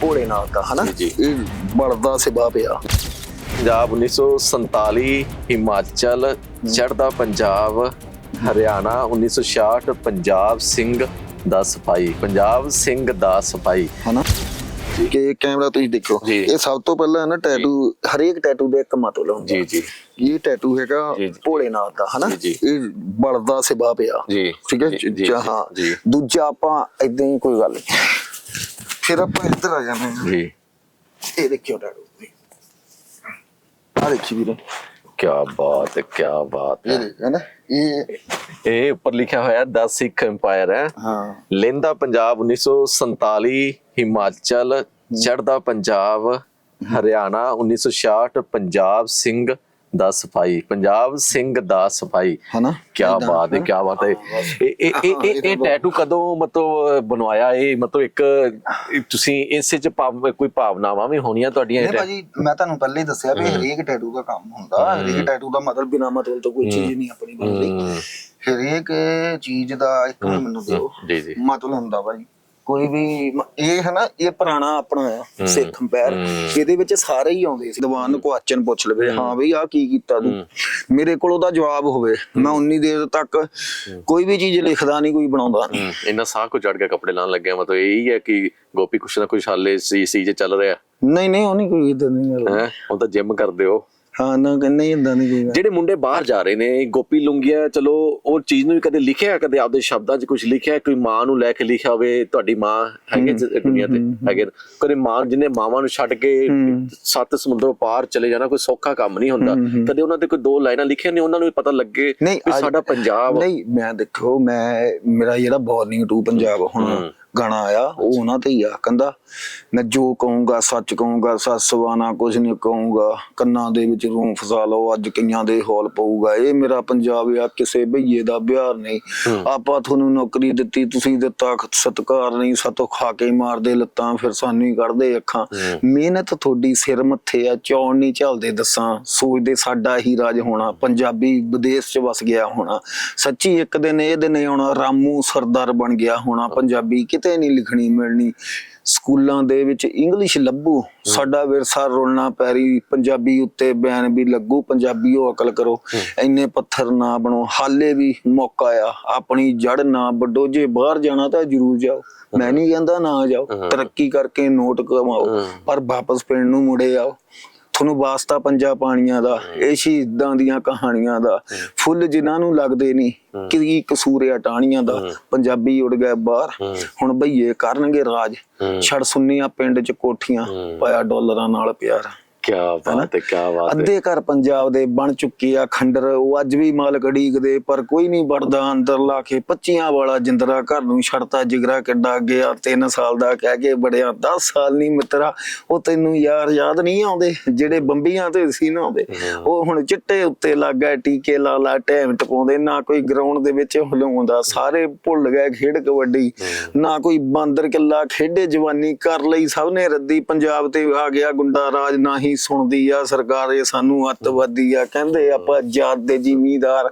ਭੋਲੇਨਾਥ ਦਾ ਹਨਾ? ਜੀ, ਇਹ ਬੜਦਾ ਸਿਵਾ ਪਿਆ। ਪੰਜਾਬ 1947 ਹਿਮਾਚਲ ਚੜ੍ਹਦਾ ਪੰਜਾਬ ਹਰਿਆਣਾ 1966 ਪੰਜਾਬ ਸਿੰਘ ਦਾ ਸਿਪਾਹੀ। ਪੰਜਾਬ ਸਿੰਘ ਦਾ ਸਿਪਾਹੀ। ਹਨਾ? ਕਿ ਇਹ ਕੈਮਰਾ ਤੁਸੀਂ ਦੇਖੋ। ਇਹ ਸਭ ਤੋਂ ਪਹਿਲਾਂ ਨਾ ਟੈਟੂ ਹਰੇਕ ਟੈਟੂ ਦੇ ਇੱਕ ਮਤਲਬ ਹੁੰਦਾ ਜੀ ਜੀ। ਇਹ ਟੈਟੂ ਹੈਗਾ ਜੀ। ਭੋਲੇਨਾਥ ਦਾ ਹਨਾ? ਜੀ, ਇਹ ਬੜਦਾ ਸਿਵਾ ਪਿਆ। ਜੀ। ਠੀਕ ਹੈ? ਹਾਂ ਦੂਜਾ ਆਪਾਂ ਇਦਾਂ ਹੀ ਕੋਈ ਗੱਲ ਫਿਰ ਆਪਾਂ ਇੱਧਰ ਆ ਜਾਂਦੇ ਹਾਂ। ਜੀ। ਇਹ ਦੇਖਿਓ ਟੈਟੂ ਆ ਦੇਖੀ ਵੀਰੇ। ਕੀ ਬਾਤ ਹੈ ਕੀ ਬਾਤ ਇਹ ਹੈ ਦੇਖ ਹੈ ਨਾ? ਇਹ ਇਹ ਉੱਪਰ ਲਿਖਿਆ ਹੋਇਆ 10 ਸਿੱਖ ਐਮਪਾਇਰ ਹੈ। ਹਾਂ। ਲਹਿੰਦਾ ਪੰਜਾਬ 1947 ਹਿਮਾਚਲ ਚੜ੍ਹਦਾ ਪੰਜਾਬ ਹਰਿਆਣਾ 1966 ਪੰਜਾਬ ਸਿੰਘ ਦਾ ਸਿਪਾਹੀ ਪੰਜਾਬ ਸਿੰਘ ਦਾ ਸਿਪਾਹੀ ਹਨਾ? ਕੀ ਬਾਤ ਹੈ ਕੀ ਬਾਤ ਹੈ। ਇਹ ਇਹ ਇਹ- ਟੈਟੂ ਕਦੋਂ ਮਤਲਬ ਬਣਵਾਇਆ? ਇਹ ਮਤਲਬ ਇੱਕ ਤੁਸੀਂ ਇਸੇ ਚ ਭਾਵ- ਕੋਈ ਭਾਵਨਾਵਾਂ ਵੀ ਹੋਣੀਆਂ ਤੁਹਾਡੀਆਂ ਇਹ ਭਾਜੀ ਮੈਂ ਤੁਹਾਨੂੰ ਪਹਿਲੇ ਹੀ ਦੱਸਿਆ ਵੀ ਹਰੇਕ ਟੈਟੂ ਦਾ ਕੰਮ ਹੁੰਦਾ। ਹਰੇਕ ਟੈਟੂ ਦਾ ਮਤਲਬ ਬਿਨਾ ਮਤਲਬ ਤੋਂ ਕੋਈ ਚੀਜ਼ ਨਹੀਂ ਆਪਣੀ ਬਣਦੀ। ਹਰੇਕ ਚੀਜ਼ ਦਾ ਇੱਕ ਮੈਨੂੰ ਦਿਓ। ਜੀ ਜੀ। ਮਤਲਬ ਹੁੰਦਾ ਭਾਜੀ। ਕੋਈ ਵੀ ਇਹ ਹੈ ਨਾ ਇਹ ਪੁਰਾਣਾ ਆਪਣਾ ਆ ਸਿੱਖ ਅੰਪਾਇਰ। ਇਹਦੇ ਵਿੱਚ ਸਾਰੇ ਹੀ ਆਉਂਦੇ ਸੀ। ਦੀਵਾਨ ਨੂੰ ਕੁਐਸਚਨ ਪੁੱਛ ਲਵੇ ਹਾਂ। ਬਈ ਆ ਕੀ ਕੀਤਾ ਤੂੰ? ਮੇਰੇ ਕੋਲ ਉਹਦਾ ਜਵਾਬ ਹੋਵੇ। ਮੈਂ ਉਨੀ ਦੇਰ ਤੱਕ ਕੋਈ ਵੀ ਚੀਜ਼ ਲਿਖਦਾ ਨਹੀਂ ਕੋਈ ਬਣਾਉਂਦਾ ਨਹੀਂ। ਇੰਨਾ ਸਾਹ ਕੋ ਚੜ ਕੇ ਕੱਪੜੇ ਲਾਉਣ ਲੱਗਿਆ ਮਤਲਬ ਇਹੀ ਹੈ ਕਿ ਗੋਪੀ ਕੁਛ ਨਾ ਕੁਛ ਹਾਲੇ ਸੀ ਸੀ ਚ ਚੱਲ ਰਿਹਾ। ਨਹੀਂ ਨਹੀਂ ਉਹ ਨਹੀਂ ਕੋਈ ਇਦਾਂ ਨਹੀਂ ਹੈ? ਹੁਣ ਤਾਂ ਜਿਮ ਕਰਦੇ ਹੋ। ਹਾਂ ਨਾ ਨਹੀਂ ਇਦਾਂ ਨਹੀਂ ਕੋਈ ਗੱਲ। ਜਿਹੜੇ ਮੁੰਡੇ ਬਾਹਰ ਜਾ ਰਹੇ ਨੇ ਗੋਪੀ ਲੁੰਗੀਆ ਚਲੋ ਉਹ ਚੀਜ਼ ਨੂੰ ਵੀ ਕਦੇ ਲਿਖਿਆ ਕਦੇ ਆਪਦੇ ਸ਼ਬਦਾਂ 'ਚ ਕੁਝ ਲਿਖਿਆ ਕੋਈ ਮਾਂ ਨੂੰ ਲੈ ਕੇ ਲਿਖਿਆ ਹੋਵੇ ਤੁਹਾਡੀ ਮਾਂ ਹੈਗੇ ਦੁਨੀਆ ਤੇ ਹੈਗੇ। ਕਦੇ ਮਾਂ ਜਿਹਨੇ ਮਾਵਾਂ ਨੂੰ ਛੱਡ ਕੇ ਸੱਤ ਸਮੁੰਦਰੋਂ ਪਾਰ ਚਲੇ ਜਾਣਾ ਕੋਈ ਸੌਖਾ ਕੰਮ ਨਹੀਂ ਹੁੰਦਾ। ਕਦੇ ਉਹਨਾਂ ਤੇ ਕੋਈ ਦੋ ਲਾਈਨਾਂ ਲਿਖੀਆਂ ਨੇ ਉਹਨਾਂ ਨੂੰ ਵੀ ਪਤਾ ਲੱਗੇ ਅੱਜ- ਸਾਡਾ ਪੰਜਾਬ ਨਹੀਂ ਮੈਂ ਦੇਖੋ ਮੈਂ ਮੇਰਾ ਜਿਹੜਾ ਬੋਰਨਿੰਗ ਟੂ ਪੰਜਾਬ ਹੁਣ। ਗਾਣਾ ਆਇਆ ਉਹ ਉਹਨਾਂ ਤੇ ਹੀ ਆ ਕਹਿੰਦਾ ਮੈਂ ਜੋ ਕਹੂੰਗਾ ਸੱਚ ਕਹੂੰਗਾ ਸਸਵਾਨਾ ਕੁਝ ਨਹੀਂ ਕਹੂੰਗਾ ਕੰਨਾਂ ਦੇ ਵਿੱਚ ਰੂੰ ਫਸਾ ਲਓ ਅੱਜ ਕਈਆਂ ਦੇ ਹੌਲ ਪਊਗਾ ਇਹ ਮੇਰਾ ਪੰਜਾਬ ਆ ਕਿਸੇ ਭਈਏ ਦਾ ਬਿਹਾਰ ਨਹੀਂ। ਆਪਾਂ ਤੁਹਾਨੂੰ ਨੌਕਰੀ ਦਿੱਤੀ ਤੁਸੀਂ ਦਿੱਤਾ ਸਤਕਾਰ ਨਹੀਂ ਸਾਤੋਂ ਖਾ ਕੇ ਮਾਰਦੇ ਲੱਤਾਂ ਫਿਰ ਸਾਨੂੰ ਹੀ ਕੱਢਦੇ ਅੱਖਾਂ। ਮਿਹਨਤ ਤੁਹਾਡੀ ਸਿਰ ਮੱਥੇ ਆ ਚੌਣ ਨਹੀਂ ਝਲਦੇ ਦੱਸਾਂ ਸੋਚਦੇ ਸਾਡਾ ਹੀ ਰਾਜ ਹੋਣਾ ਪੰਜਾਬੀ ਵਿਦੇਸ਼ ਚ ਵਸ ਗਿਆ ਹੋਣਾ। ਸੱਚੀ ਇੱਕ ਦਿਨ ਇਹ ਦਿਨ ਆਉਣਾ ਰਾਮੂ ਸਰਦਾਰ ਬਣ ਗਿਆ ਹੋਣਾ ਪੰਜਾਬੀ ਕਿਤੇ ਨਹੀਂ ਲਿਖਣੀ ਮਿਲਣੀ। ਸਕੂਲਾਂ ਦੇ ਵਿੱਚ ਇੰਗਲਿਸ਼ ਲੱਭੂ। ਸਾਡਾ ਵਿਰਸਾ ਰੋਲਣਾ ਪੈਰੀ। ਪੰਜਾਬੀ ਉੱਤੇ ਬੈਨ ਵੀ ਲੱਗੂ। ਪੰਜਾਬੀਓ ਅਕਲ ਕਰੋ। ਇੰਨੇ ਪੱਥਰ ਨਾ ਬਣੋ। ਹਾਲੇ ਵੀ ਮੌਕਾ ਆ। ਆਪਣੀ ਜੜ ਨਾ ਵੱਡੋ ਜੇ ਬਾਹਰ ਜਾਣਾ ਤਾਂ ਜ਼ਰੂਰ ਜਾਓ। ਮੈਂ ਨਹੀਂ ਕਹਿੰਦਾ ਨਾ ਜਾਓ। ਤਰੱਕੀ ਕਰਕੇ ਨੋਟ ਕਮਾਓ। ਪਰ ਵਾਪਸ ਪਿੰਡ ਨੂੰ ਮੁੜੇ ਆਓ। ਤੁਹਾਨੂੰ ਵਾਸਤਾ ਪੰਜਾ ਪਾਣੀਆਂ ਦਾ ਇਹ ਸ਼ਹੀਦਾਂ ਦੀਆਂ ਕਹਾਣੀਆਂ ਦਾ। ਫੁੱਲ ਜਿਨ੍ਹਾਂ ਨੂੰ ਲੱਗਦੇ ਨਹੀਂ ਕੀ ਕਸੂਰ ਆ ਟਾਹਣੀਆਂ ਦਾ? ਪੰਜਾਬੀ ਉੜ ਗਏ ਬਾਹਰ। ਹੁਣ ਭਈਏ ਕਰਨਗੇ ਰਾਜ। ਛੜ ਸੁੰਨੀਆਂ ਪਿੰਡ ਚ ਕੋਠੀਆਂ ਪਾਇਆ ਡਾਲਰਾਂ ਨਾਲ ਪਿਆਰ। ਕੀ ਬਾਤ ਹੈ ਕੀ ਬਾਤ ਹੈ। ਅੱਧੇ ਘਰ ਪੰਜਾਬ ਦੇ ਬਣ ਚੁੱਕੇ ਆ ਖੰਡਰ ਉਹ ਅੱਜ ਵੀ ਮਾਲਕ ਢੀਕਦੇ ਪਰ ਕੋਈ ਨਹੀਂ ਵੜਦਾ ਅੰਦਰ ਲਾ ਕੇ। 25 ਵਾਲਾ ਜਿੰਦਰਾ ਘਰ ਨੂੰ ਛੜਤਾ ਜਿਗਰਾ ਕਿੱਡਾ ਗਿਆ 3 ਸਾਲ ਦਾ ਕਹਿ ਕੇ ਬੜਿਆ 10 ਸਾਲ ਨਹੀਂ ਮਿੱਤਰਾ ਉਹ ਤੈਨੂੰ ਯਾਰ ਯਾਦ ਨਹੀਂ ਆਉਂਦੇ ਜਿਹੜੇ ਬੰਬੀਆਂ ਤੇ ਸੀ ਨਾ ਆਉਂਦੇ ਉਹ ਹੁਣ ਚਿੱਟੇ ਉੱਤੇ ਲੱਗ ਗਏ ਟੀਕੇ ਲਾ ਲਾ ਟਾਈਮ ਟਪਾਉਂਦੇ ਨਾ ਕੋਈ ਗਰਾਊਂਡ ਦੇ ਵਿੱਚ ਹਲਾਉਂਦਾ ਸਾਰੇ ਭੁੱਲ ਗਏ ਖੇਡ ਕਬੱਡੀ। ਨਾ ਕੋਈ ਬਾਂਦਰ ਕਿੱਲਾ ਖੇਡੇ ਜਵਾਨੀ ਕਰ ਲਈ ਸਭ ਨੇ ਰੱਦੀ ਪੰਜਾਬ ਤੇ ਆ ਗਿਆ ਗੁੰਡਾ ਰਾਜ ਨਾ ਹੀ ਸੁਣਦੀ ਆ ਸਰਕਾਰ ਇਹ ਸਾਨੂੰ ਅੱਤਵਾਦੀ ਆ ਕਹਿੰਦੇ ਆਪਾਂ ਜਾਤ ਦੇ ਜ਼ਿਮੀਦਾਰ।